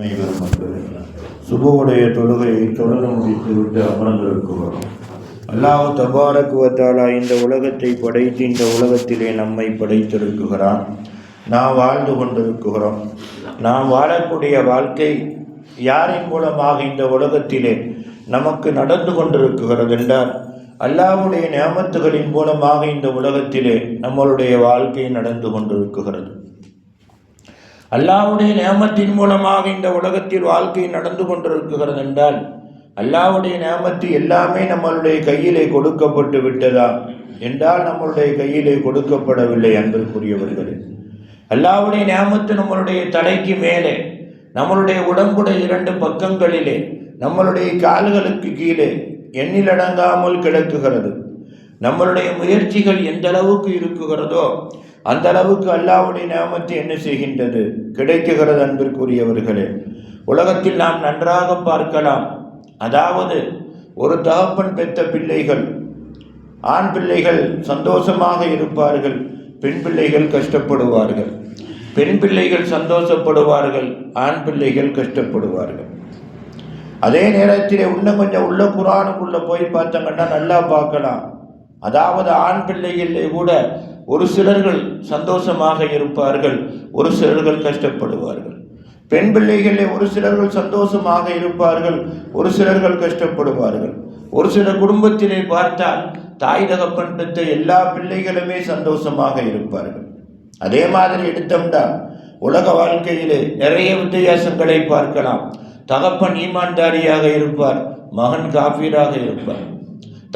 அனைவரும் சுபவுடைய தொழுகையை தொடர முடித்து விட்டு அமர்ந்திருக்கிறோம் அல்லாஹ் தபாரக்குவத்தாலா இந்த உலகத்தை படைத்து இந்த உலகத்திலே நம்மை படைத்திருக்குகிறான். நாம் வாழ்ந்து கொண்டிருக்கிறோம். நாம் வாழக்கூடிய வாழ்க்கை யாரின் மூலமாக இந்த உலகத்திலே நமக்கு நடந்து கொண்டிருக்கிறது என்றால் அல்லாவுடைய நியமத்துகளின் மூலமாக இந்த உலகத்திலே நம்மளுடைய வாழ்க்கை நடந்து கொண்டிருக்கிறது. அல்லாவுடைய நியமத்தின் மூலமாக இந்த உலகத்தில் வாழ்க்கை நடந்து கொண்டிருக்கிறது என்றால் அல்லாவுடைய நியமத்து எல்லாமே நம்மளுடைய கையிலே கொடுக்கப்பட்டு விட்டதா? என்றால் நம்மளுடைய கையிலே கொடுக்கப்படவில்லை அன்பிற்குரியவர்களே. அல்லாவுடைய நியமத்து நம்மளுடைய தலைக்கு மேலே நம்மளுடைய உடம்புடைய இரண்டு பக்கங்களிலே நம்மளுடைய கால்களுக்கு கீழே எண்ணிலடங்காமல் கிடக்குகிறது. நம்மளுடைய முயற்சிகள் எந்த அளவுக்கு இருக்குகிறதோ அந்த அளவுக்கு அல்லாவுடைய நியமத்து என்ன செய்கின்றது? கிடைக்குகிறது அன்பிற்குரியவர்களே உலகத்தில் நாம் நன்றாக பார்க்கலாம். அதாவது ஒரு தகப்பன் பெற்ற பிள்ளைகள் ஆண் பிள்ளைகள் சந்தோஷமாக இருப்பார்கள் பெண் பிள்ளைகள் கஷ்டப்படுவார்கள். பெண் பிள்ளைகள் சந்தோஷப்படுவார்கள் ஆண் பிள்ளைகள் கஷ்டப்படுவார்கள். அதே நேரத்தில் இன்னும் கொஞ்சம் உள்ள குரானுக்குள்ளே போய் பார்த்தோங்கன்னா நல்லா பார்க்கலாம். அதாவது ஆண் பிள்ளைகளில் கூட ஒரு சிலர்கள் சந்தோஷமாக இருப்பார்கள் ஒரு சிலர்கள் கஷ்டப்படுவார்கள். பெண் பிள்ளைகளே ஒரு சிலர்கள் சந்தோஷமாக இருப்பார்கள் ஒரு சிலர்கள் கஷ்டப்படுவார்கள். ஒரு சில குடும்பத்திலே பார்த்தால் தாய் தகப்பன் பெற்ற எல்லா பிள்ளைகளுமே சந்தோஷமாக இருப்பார்கள். அதே மாதிரி எடுத்தோம்னா உலக வாழ்க்கையிலே நிறைய வித்தியாசங்களை பார்க்கலாம். தகப்பன் ஈமான்தாரியாக இருப்பார் மகன் காபீராக இருப்பார்.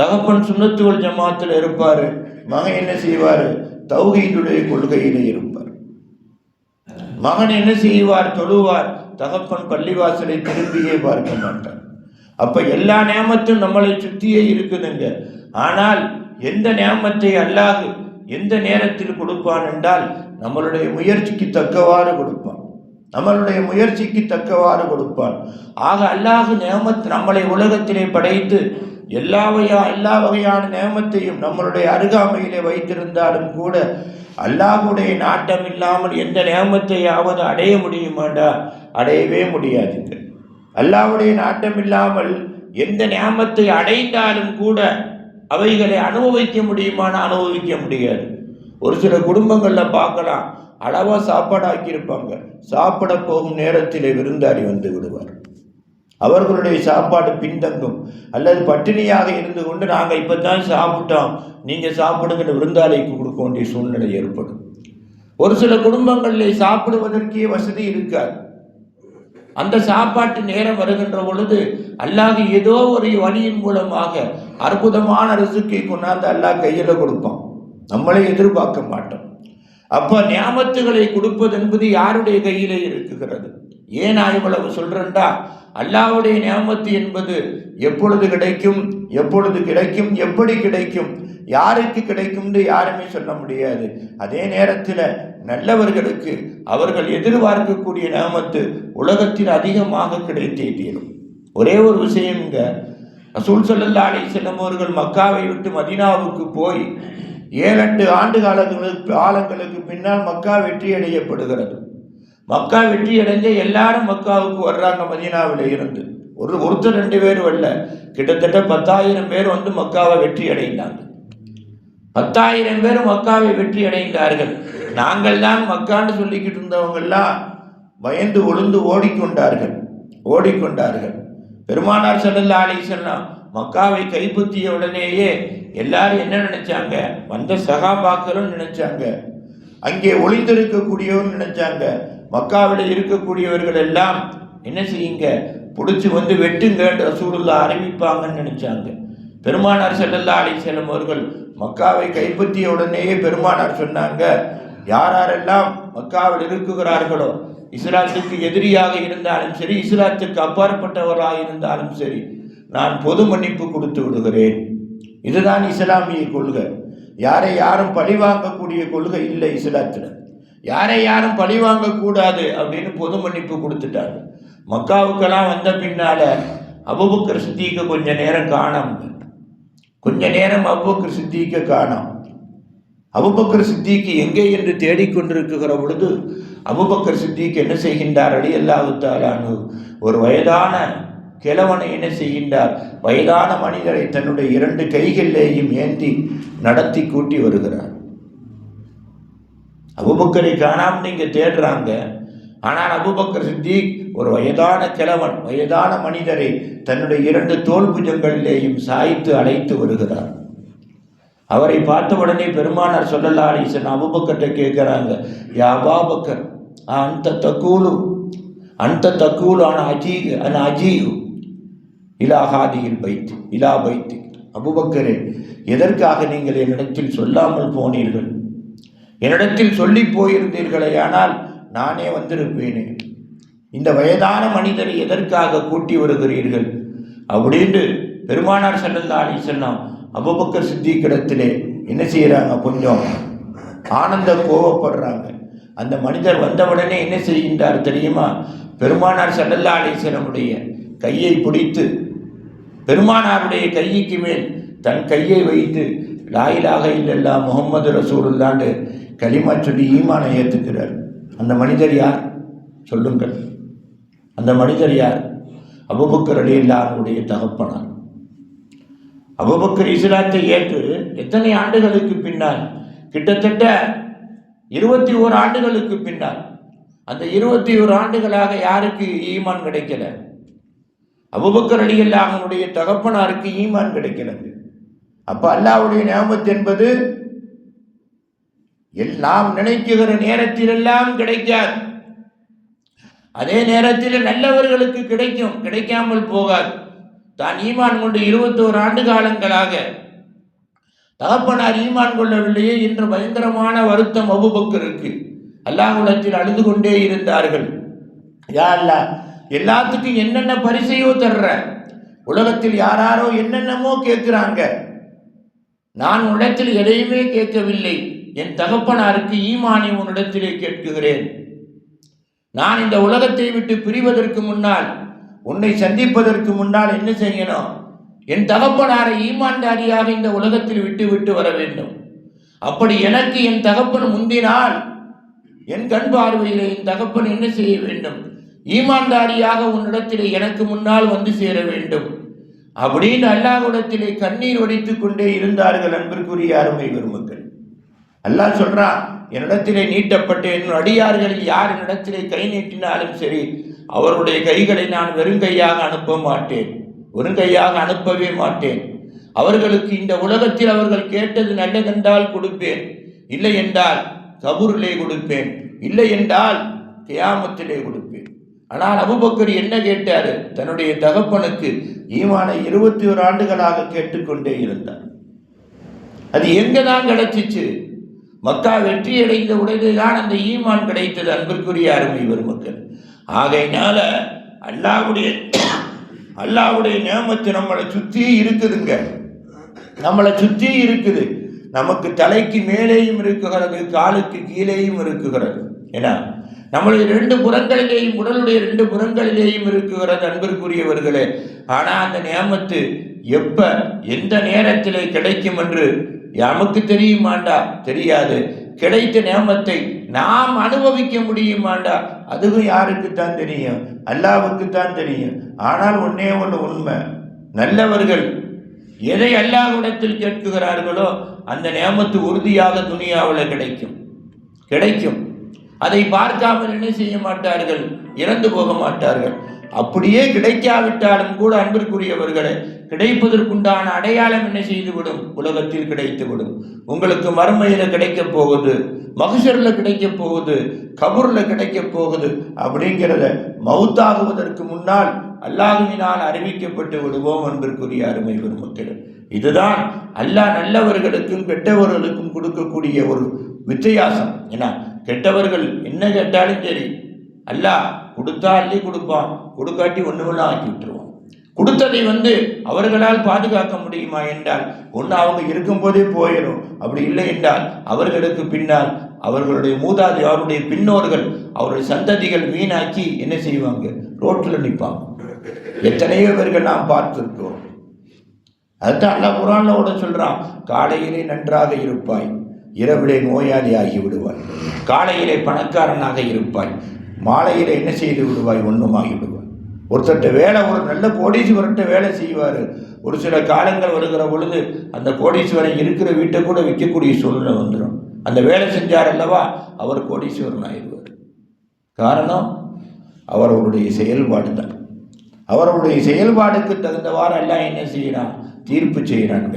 தகப்பன் சுண்ணத்துவல் ஜமாத்தில் இருப்பார் மகன் என்ன செய்வார்? தௌஹீதுடைய கொள்கையிலே இருப்பார். மகன் என்ன செய்வார்? தொழுவார். தகப்பன் பள்ளிவாசலை திரும்பியே பார்க்க மாட்டார். அப்ப எல்லா நேமத்தும் நம்மளை சுற்றியே இருக்குதுங்க. ஆனால் எந்த நேமத்தை அல்லாது எந்த நேரத்தில் கொடுப்பான் என்றால் நம்மளுடைய முயற்சிக்கு தக்கவாறு கொடுப்பான். நம்மளுடைய முயற்சிக்கு தக்கவாறு கொடுப்பான். ஆக அல்லாஹ் நியமத் நம்மளை உலகத்திலே படைத்து எல்லா வகையா எல்லா வகையான நேமத்தையும் நம்மளுடைய அருகாமையிலே வைத்திருந்தாலும் கூட அல்லாஹுடைய நாட்டம் இல்லாமல் எந்த நேமத்தையாவது அடைய முடியுமாண்டா? அடையவே முடியாதுங்க. அல்லாவுடைய நாட்டம் இல்லாமல் எந்த நேமத்தை அடைந்தாலும் கூட அவைகளை அனுபவிக்க முடியுமான அனுபவிக்க முடியாது. ஒரு சில குடும்பங்களில் பார்க்கலாம். அளவாக சாப்பாடு ஆக்கியிருப்பாங்க சாப்பிட போகும் நேரத்தில் விருந்தாளி வந்து விடுவார். அவர்களுடைய சாப்பாடு பின்தங்கும். அல்லது பட்டினியாக இருந்து கொண்டு நாங்கள் இப்போ தான் சாப்பிட்டோம். நீங்கள் சாப்பிடுங்கிற விருந்தாளிக்கு கொடுக்க வேண்டிய சூழ்நிலை ஏற்படும். ஒரு சில குடும்பங்களில் சாப்பிடுவதற்கே வசதி இருக்காது. அந்த சாப்பாட்டு நேரம் வருகின்ற பொழுது அல்லாஹ் ஏதோ ஒரு வழியின் மூலமாக அற்புதமான ரிசுக்கை கொண்டாந்து அல்லாஹ் கையில் கொடுப்பான். நம்மளே எதிர்பார்க்க மாட்டோம். அப்போ ஞாபத்துகளை கொடுப்பது என்பது யாருடைய கையிலே இருக்குகிறது? ஏன் நான் இவ்வளவு சொல்கிறேன்டா அல்லாவுடைய நியமத்து என்பது எப்பொழுது கிடைக்கும் எப்பொழுது கிடைக்கும் எப்படி கிடைக்கும் யாருக்கு கிடைக்கும்னு யாருமே சொல்ல முடியாது. அதே நேரத்தில் நல்லவர்களுக்கு அவர்கள் எதிர்பார்க்கக்கூடிய நியமத்து உலகத்தில் அதிகமாக கிடைத்தே தீரும். ஒரே ஒரு விஷயம்ங்க ரசூல் சல்லல்லா அலி செல்லம் அவர்கள் மக்காவை விட்டு மதினாவுக்கு போய் ஏழெட்டு ஆண்டு காலங்களுக்கு காலங்களுக்கு பின்னால் மக்கா வெற்றி அடையப்படுகிறது மக்கா வெற்றி அடைஞ்ச எல்லாரும் மக்காவுக்கு வர்றாங்க மதீனாவில் இருந்து. ஒரு ஒருத்தர் ரெண்டு பேர் வரல கிட்டத்தட்ட பத்தாயிரம் பேர் வந்து மக்காவை வெற்றி அடைந்தாங்க. பத்தாயிரம் பேர் மக்காவை வெற்றி அடைந்தார்கள். நாங்கள் தான் மக்கான்னு சொல்லிக்கிட்டு இருந்தவங்கெல்லாம் பயந்து ஒளிந்து ஓடிக்கொண்டார்கள். ஓடிக்கொண்டார்கள். பெருமானார் ஸல்லல்லாஹு அலைஹி மக்காவை கைப்பற்றிய உடனேயே எல்லாரும் என்ன நினைச்சாங்க? வந்த சகாபாக்களும் நினைச்சாங்க. அங்கே ஒளிந்திருக்கக்கூடியவன் நினைச்சாங்க. மக்காவில் இருக்கக்கூடியவர்கள் எல்லாம் என்ன செய்யுங்க? பிடிச்சி வந்து வெட்டுங்க ரசூலுல்லா அறிவிப்பாங்கன்னு நினைச்சாங்க. பெருமானார் செல்லல்லா அலை செல்லும் அவர்கள் மக்காவை கைப்பற்றிய உடனேயே பெருமானார் சொன்னாங்க யாரெல்லாம் மக்காவில் இருக்குகிறார்களோ இஸ்லாத்துக்கு எதிரியாக இருந்தாலும் சரி இஸ்லாத்துக்கு அப்பாற்பட்டவராக இருந்தாலும் சரி நான் பொது மன்னிப்பு கொடுத்து விடுகிறேன். இதுதான் இஸ்லாமிய கொள்கை. யாரை யாரும் பழிவாங்கக்கூடிய கொள்கை இல்லை இஸ்லாத்தில். யாரை யாரும் பழிவாங்கக்கூடாது அப்படின்னு பொது மன்னிப்பு கொடுத்துட்டாங்க மக்காவுக்கெல்லாம் வந்த பின்னால அபுபக்கர் சித்திக்கு கொஞ்ச நேரம் காணும் கொஞ்ச நேரம் அபுபக்கர் சித்திக்க காணோம் அபுபக்கர் சித்திக்கு எங்கே என்று தேடிக்கொண்டிருக்கிற பொழுது அபுபக்கர் சித்திக்கு என்ன செய்கின்றார்? அடி அல்லாவுத்தாலானு ஒரு வயதான கிழவனை என்ன செய்கின்றார்? வயதான மனிதரை தன்னுடைய இரண்டு கைகளிலேயும் ஏந்தி நடத்தி கூட்டி வருகிறார். அபுபக்கரை காணாம நீங்க தேடுறாங்க. ஆனால் அபுபக்கர் சித்திக் ஒரு வயதான கிழவன் வயதான மனிதரை தன்னுடைய இரண்டு தோல் புஜங்களிலேயும் சாய்த்து அழைத்து வருகிறார். அவரை பார்த்த உடனே பெருமானார் சொல்லலா அலிசன் அபுபக்கர்கிட்ட கேட்குறாங்க யா அபாபக்கர் அந்த தக்கூலு அந்த தக்கூலு ஆன அஜீ அன அஜீகு இலா ஹாதியில் பைத்து இலா பைத்து அபுபக்கரே எதற்காக நீங்கள் என்னிடத்தில் சொல்லாமல் போனீர்கள்? என்னிடத்தில் சொல்லி போயிருந்தீர்களே ஆனால் நானே வந்திருப்பேனே. இந்த வயதான மனிதரை எதற்காக கூட்டி வருகிறீர்கள்? அப்படின்னு பெருமானார் செல்லல்லா அலி சொன்னான் அபுபக்கர் சித்திக்கிடத்திலே என்ன செய்கிறாங்க கொஞ்சம்? ஆனந்த கோவப்படுறாங்க. அந்த மனிதர் வந்தவுடனே என்ன செய்கின்றார் தெரியுமா? பெருமானார் செல்லல்லா அலிசனமுடைய கையை பிடித்து பெருமானாருடைய கைக்கு மேல் தன் கையை வைத்து லாயிலாக இல்லல்லா முகமது ரசூலுல்லாண்டு களிமா சொல்லி ஈமானை ஏற்றுக்கிறார். அந்த மனிதர் யார்? சொல்லுங்கள். அந்த மனிதர் யார்? அபுபக்கர் அலி தகப்பனார். அபுபக்கர் இஸ்லாத்தை ஏற்று எத்தனை ஆண்டுகளுக்கு பின்னால்? கிட்டத்தட்ட இருபத்தி ஓரு ஆண்டுகளுக்கு பின்னால். அந்த இருபத்தி ஓரு ஆண்டுகளாக யாருக்கு ஈமான் கிடைக்கல? அபுபக்கர் அலி அல்லாஹனுடைய தகப்பனாருக்கு ஈமான் கிடைக்கிறது அப்போ அல்லாவுடைய நியமத்து என்பது எல்லாம் நினைக்குகிற நேரத்திலெல்லாம் கிடைக்காது. அதே நேரத்தில் நல்லவர்களுக்கு கிடைக்கும் கிடைக்காமல் போகாது. தான் ஈமான் கொண்டு இருபத்தோரு ஆண்டு காலங்களாக தகப்பனார் ஈமான் கொள்ளவில்லையே என்று பயங்கரமான வருத்தம் அபுபக்கருக்கு அல்லாஹுலத்தில் அழுது கொண்டே இருந்தார்கள். யா அல்லா எல்லாத்துக்கும் என்னென்ன பரிசையோ தர்ற உலகத்தில் யாராரோ என்னென்னமோ கேட்குறாங்க. நான் உலகத்தில் எதையுமே கேட்கவில்லை. என் தகப்பனாருக்கு ஈமானை உன்னிடத்திலே கேட்குகிறேன். நான் இந்த உலகத்தை விட்டு பிரிவதற்கு முன்னால் உன்னை சந்திப்பதற்கு முன்னால் என்ன செய்யணும்? என் தகப்பனாரை ஈமான்தாரியாக இந்த உலகத்தில் விட்டு விட்டு வர வேண்டும். அப்படி எனக்கு என் தகப்பன் முந்தினால் என் கண் பார்வையில் என் தகப்பன் என்ன செய்ய வேண்டும்? ஈமான்தாரியாக உன்னிடத்தில் எனக்கு முன்னால் வந்து சேர வேண்டும். அப்படின்னு அல்லாஹுடத்திலே கண்ணீர் வடித்துக் கொண்டே இருந்தார்கள் அன்பிற்குரிய அருமை பெருமக்கள். அல்லாஹ் சொல்றான் என்னிடத்திலே நீட்டப்பட்டு என் அடியார்களில் யார் என்னிடத்திலே கை நீட்டினாலும் சரி அவருடைய கைகளை நான் வெறுங்கையாக அனுப்ப மாட்டேன். வெறுங்கையாக அனுப்பவே மாட்டேன். அவர்களுக்கு இந்த உலகத்தில் அவர்கள் கேட்டது நல்லதென்றால் கொடுப்பேன். இல்லை என்றால் கபூரிலே கொடுப்பேன். இல்லை என்றால் கியாமத்திலே கொடுப்பேன். ஆனால் அபுபக்கர் என்ன கேட்டார்? தன்னுடைய தகப்பனுக்கு ஈமானை இருபத்தி ஒரு ஆண்டுகளாக கேட்டுக்கொண்டே இருந்தார். அது எங்கே தான் கிடைச்சிச்சு? மக்கா வெற்றி அடைந்த உடனே தான் அந்த ஈமான் கிடைத்தது அன்பிற்குரிய அருமை பெருமக்கள். ஆகையினால அல்லாவுடைய அல்லாவுடைய நியமத்து நம்மளை சுற்றி இருக்குதுங்க. நம்மளை சுற்றி இருக்குது. நமக்கு தலைக்கு மேலேயும் இருக்குகிறது காலுக்கு கீழேயும் இருக்குகிறது. ஏன்னா நம்மளுடைய ரெண்டு புறங்களிலேயும் உடலுடைய ரெண்டு புறங்களிலேயும் இருக்கிறது அன்பிற்குரியவர்களே. ஆனால் அந்த நியமத்து எப்ப எந்த நேரத்திலே கிடைக்கும் என்று நமக்கு தெரியுமாண்டா தெரியாது. கிடைத்த நியமத்தை நாம் அனுபவிக்க முடியுமாண்டா அதுவும் யாருக்குத்தான் தெரியும்? அல்லாவுக்குத்தான் தெரியும். ஆனால் ஒன்னே ஒன்று உண்மை. நல்லவர்கள் எதை அல்லாஹ்விடத்தில் கேட்குகிறார்களோ அந்த நியமத்து உறுதியாக துணியாவில் கிடைக்கும். கிடைக்கும். அதை பார்க்காமல் என்ன செய்ய மாட்டார்கள்? இறந்து போக மாட்டார்கள். அப்படியே கிடைக்காவிட்டாலும் கூட அன்பிற்குரியவர்களே கிடைப்பதற்குண்டான அடையாளம் என்ன செய்துவிடும்? உலகத்தில் கிடைத்துவிடும். உங்களுக்கு மறுமையில கிடைக்க போகுது மகசரில் கிடைக்க போகுது கபூரில் கிடைக்க போகுது அப்படிங்கிறத மவுத்தாகுவதற்கு முன்னால் அல்லாஹுவினால் அறிவிக்கப்பட்டு விடுவோம் அன்பிற்குரிய அருமை பெருமக்கள். இதுதான் அல்லாஹ் நல்லவர்களுக்கும் கெட்டவர்களுக்கும் கொடுக்கக்கூடிய ஒரு வித்தியாசம். ஏன்னா கெட்டவர்கள் என்ன கேட்டாலும் சரி அல்லாஹ் கொடுத்தா அள்ளி கொடுப்பான் கொடுக்காட்டி ஒன்று ஒன்றா ஆக்கி விட்டுருவான். கொடுத்ததை வந்து அவர்களால் பாதுகாக்க முடியுமா என்றால் ஒன்று அவங்க இருக்கும்போதே போயிடும். அப்படி இல்லை என்றால் அவர்களுக்கு பின்னால் அவர்களுடைய மூதாதி அவருடைய பின்னோர்கள் அவருடைய சந்ததிகள் வீணாக்கி என்ன செய்வாங்க? ரோட்டில் நிற்பாங்க. எத்தனையோ பேர்கள் நாம் பார்த்துருக்கோம் அதுதான் அல்லா குரான்ல கூட சொல்றான் காலையிலே நன்றாக இருப்பாய் இரவிலே நோயாளி ஆகி விடுவாய் காலையிலே பணக்காரனாக இருப்பாய் மாலையிலே என்ன செய்து விடுவாய் ஒன்றுமாகி விடுவாய். ஒருத்தர்கிட்ட வேலை ஒரு நல்ல கோடீஸ்வரர்கிட்ட வேலை செய்வார். ஒரு சில காலங்கள் வருகிற பொழுது அந்த கோடீஸ்வரன் இருக்கிற வீட்டை கூட விற்கக்கூடிய சூழ்நிலை வந்துடும் அந்த வேலை செஞ்சார் அல்லவா அவர் கோடீஸ்வரன் ஆயிடுவார் காரணம் அவர்களுடைய செயல்பாடு தான் அவர்களுடைய செயல்பாடுக்கு தகுந்தவாறு எல்லாம் என்ன செய்கிறான்? தீர்ப்பு செய்கிறாங்க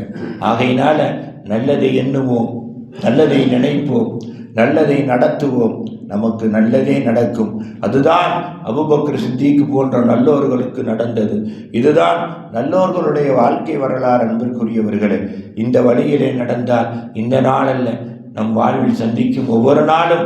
ஆகையினால நல்லதை எண்ணுவோம் நல்லதை நினைப்போம் நல்லதை நடத்துவோம். நமக்கு நல்லதே நடக்கும். அதுதான் அபுபக்கர் சித்திக்கு போன்ற நல்லோர்களுக்கு நடந்தது. இதுதான் நல்லோர்களுடைய வாழ்க்கை வரலாறு அன்பிற்குரியவர்களே. இந்த வழியிலே நடந்தால் இந்த நாளல்ல நம் வாழ்வில் சந்திக்கும் ஒவ்வொரு நாளும்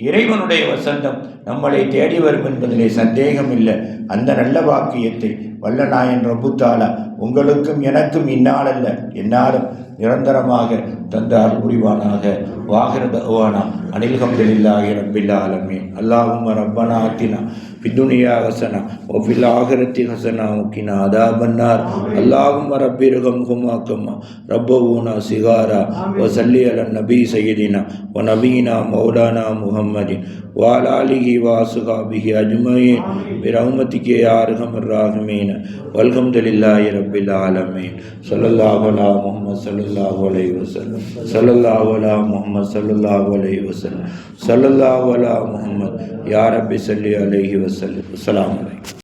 இறைவனுடைய வசந்தம் நம்மளை தேடி வரும் என்பதிலே சந்தேகம் இல்லை அந்த நல்ல வாக்கியத்தை வல்லநாயன் ரபுத்தாலா உங்களுக்கும் எனக்கும் இந்நாளல்ல என்னாலும் நிரந்தரமாக தந்தால் புரிவானாக. வாகிரதவானா அனில்ஹம்துலில்லாஹி ரப்பில் ஆலமீன். அல்லாஹும்ம ரப்பனா ரப்பனாத்தினா பிதுனியா ஹசனா ஒஃபில் ஆகரத்தி ஹசனா முக்கினா அதாபன்னார் அல்லாஹும்ம ரப்பி ரகம்ஹுமா கம்மா ரப்பவூனா சிகாரா வசல்லி அல நபி சையதினா. வ நபீனா மௌலானா முஹம்மதின். வாலாலிஹி வாசுகாபிஹி அஜ்மயின். பிரஹ்மதிகே யாருகம் ராஹமீன். வல்ஹம்துலில்லாஹி ரப்பில் ஆலமீன். ஸல்லல்லாஹு அலா முஹம்மது ஸல்லல்லாஹு அலைஹி வஸல்லம். ஸல்லல்லாஹு அலா முஹம்மது ஸல்லல்லாஹு அலைஹி வஸல்லம். ஸல்லல்லாஹு அலா முஹம்மது. யா ரப்பி ஸல்லி ve sellem.